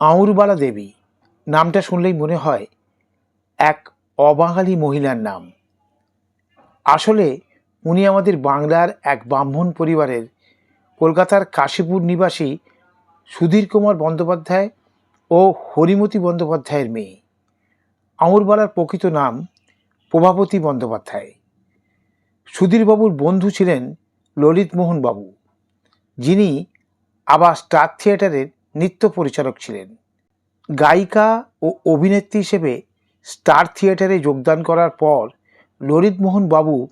আউরবালা দেবী, নামটা শুনলেই মনে হয় এক অবাঙালি মহিলার নাম। আসলে উনি আমাদের বাংলার এক ব্রাহ্মণ পরিবারের কলকাতার কাশীপুর নিবাসী সুধীর কুমার বন্দ্যোপাধ্যায় ও হরিমতি বন্দ্যোপাধ্যায়ের মেয়ে। আউরবালার প্রকৃত নাম প্রভাবতী বন্দ্যোপাধ্যায়। সুধীরবাবুর বন্ধু ছিলেন ললিতমোহন বাবু যিনি আবার স্টার থিয়েটারের নৃত্য পরিচালক ছিলেন। গায়িকা ও অভিনেত্রী হিসেবে স্টার থিয়েটারে যোগদান করার পর ললিতমোহন বাবু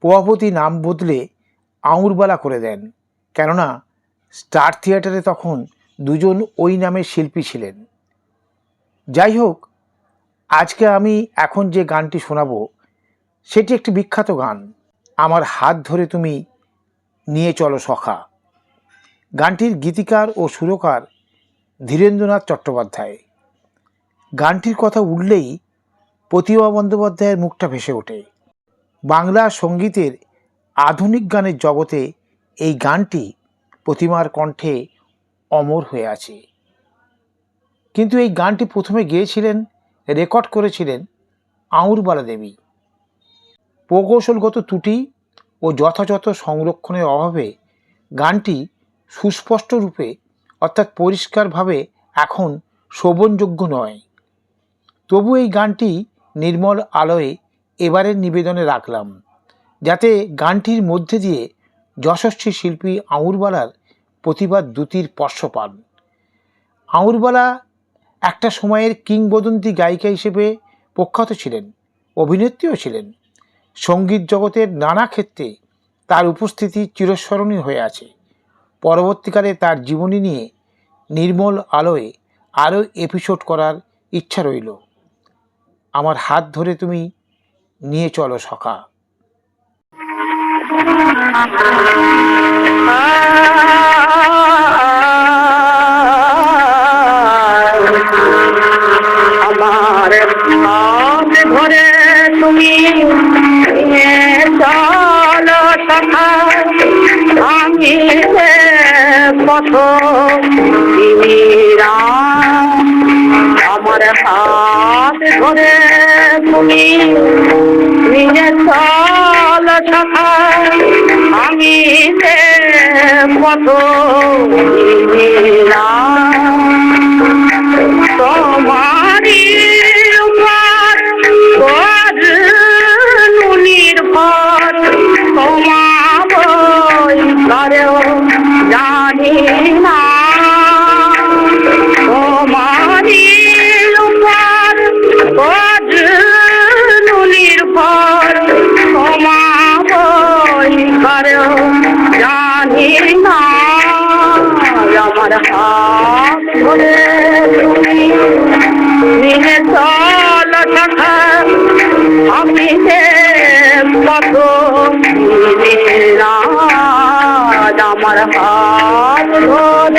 প্রভাবতী নাম বদলে আউরবালা করে দেন। কেননা, স্টার থিয়েটারে তখন দুজন ওই নামের শিল্পী ছিলেন। যাই হোক, আজকে আমি এখন যে গানটি শোনাবো, সেটি একটি বিখ্যাত গান। আমার হাত ধরে তুমি নিয়ে চলো সখা। গানটির গীতিকার ও সুরকার ধীরেন্দ্রনাথ চট্টোপাধ্যায়। গানটির কথা উঠলেই প্রতিভা বন্দ্যোপাধ্যায়ের মুখটা ভেসে ওঠে। বাংলা সঙ্গীতের আধুনিক গানের জগতে এই গানটি প্রতিমার কণ্ঠে অমর হয়ে আছে। কিন্তু এই গানটি প্রথমে গেয়েছিলেন, রেকর্ড করেছিলেন আউরবালা দেবী প্রকৌশলগত ত্রুটি ও যথাযথ সংরক্ষণের অভাবে গানটি সুস্পষ্ট রূপে, অর্থাৎ পরিষ্কারভাবে এখন শোভনযোগ্য নয়। তবু এই গানটি নির্মল আলোয় এবারের নিবেদনে রাখলাম, যাতে গানটির মধ্যে দিয়ে যশস্বী শিল্পী আউরবালার প্রতিবাদ দ্যুতির স্পর্শ পান। আউরবালা একটা সময়ের কিংবদন্তি গায়িকা হিসেবে প্রখ্যাত ছিলেন, অভিনেত্রীও ছিলেন। সংগীত জগতের নানা ক্ষেত্রে তার উপস্থিতি চিরস্মরণীয় হয়ে আছে। পরবর্তীকালে তার জীবনী নিয়ে নির্মল আলোয় আরও এপিসোড করার ইচ্ছা রইল। আমার হাত ধরে তুমি নিয়ে চলো সখা। আমার আমার হাত ধরে তুমি নিজের চল আমি কত তোমারি பரமானுபோத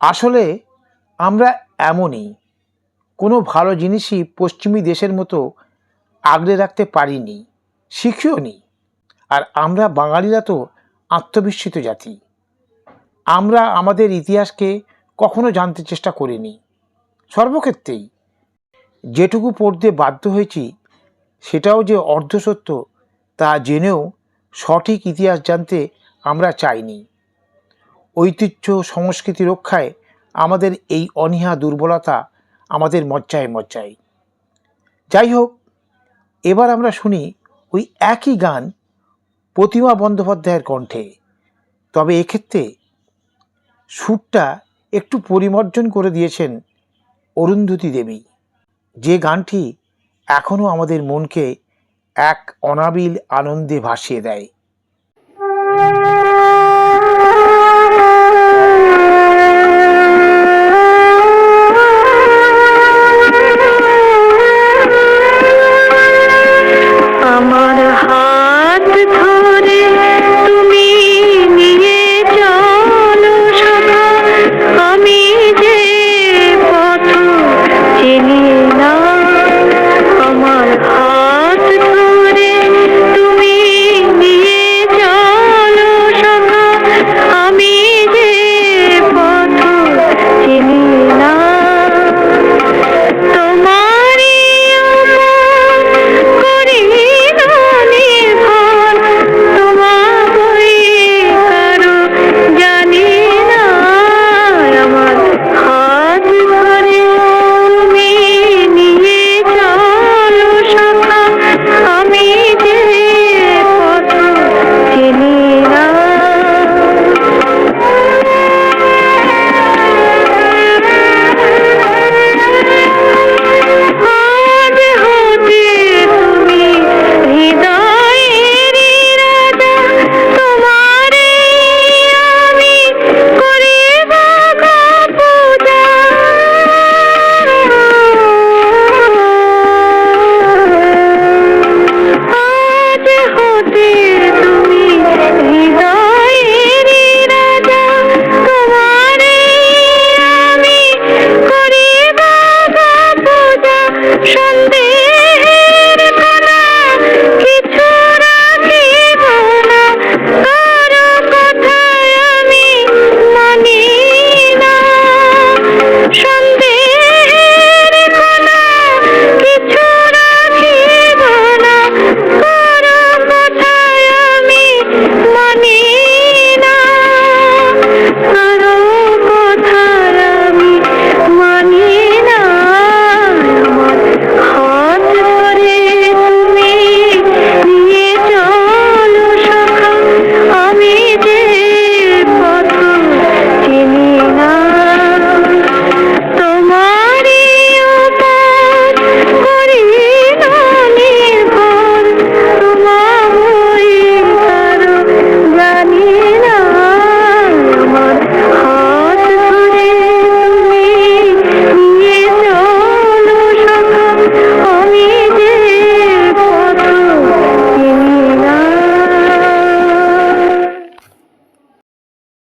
আসলে আমরা এমনই, কোনো ভালো জিনিসই পশ্চিমী দেশের মতো আগলে রাখতে পারিনি শিখিও নি আর আমরা বাঙালিরা তো আত্মবিস্মিত জাতি। আমরা আমাদের ইতিহাসকে কখনো জানতে চেষ্টা করিনি। সর্বক্ষেত্রেই যেটুকু পড়তে বাধ্য হয়েছি, সেটাও যে অর্ধসত্য তা জেনেও সঠিক ইতিহাস জানতে আমরা চাইনি। ঐতিহ্য সংস্কৃতি রক্ষায় আমাদের এই অনীহা দুর্বলতা আমাদের মজ্জায় মজ্জায়। যাই হোক, এবার আমরা শুনি ওই একই গান প্রতিমা বন্দ্যোপাধ্যায়ের কণ্ঠে। তবে এক্ষেত্রে সুরটা একটু পরিমার্জন করে দিয়েছেন অরুন্ধতী দেবী। যে গানটি এখনও আমাদের মনকে এক অনাবিল আনন্দে ভাসিয়ে দেয়।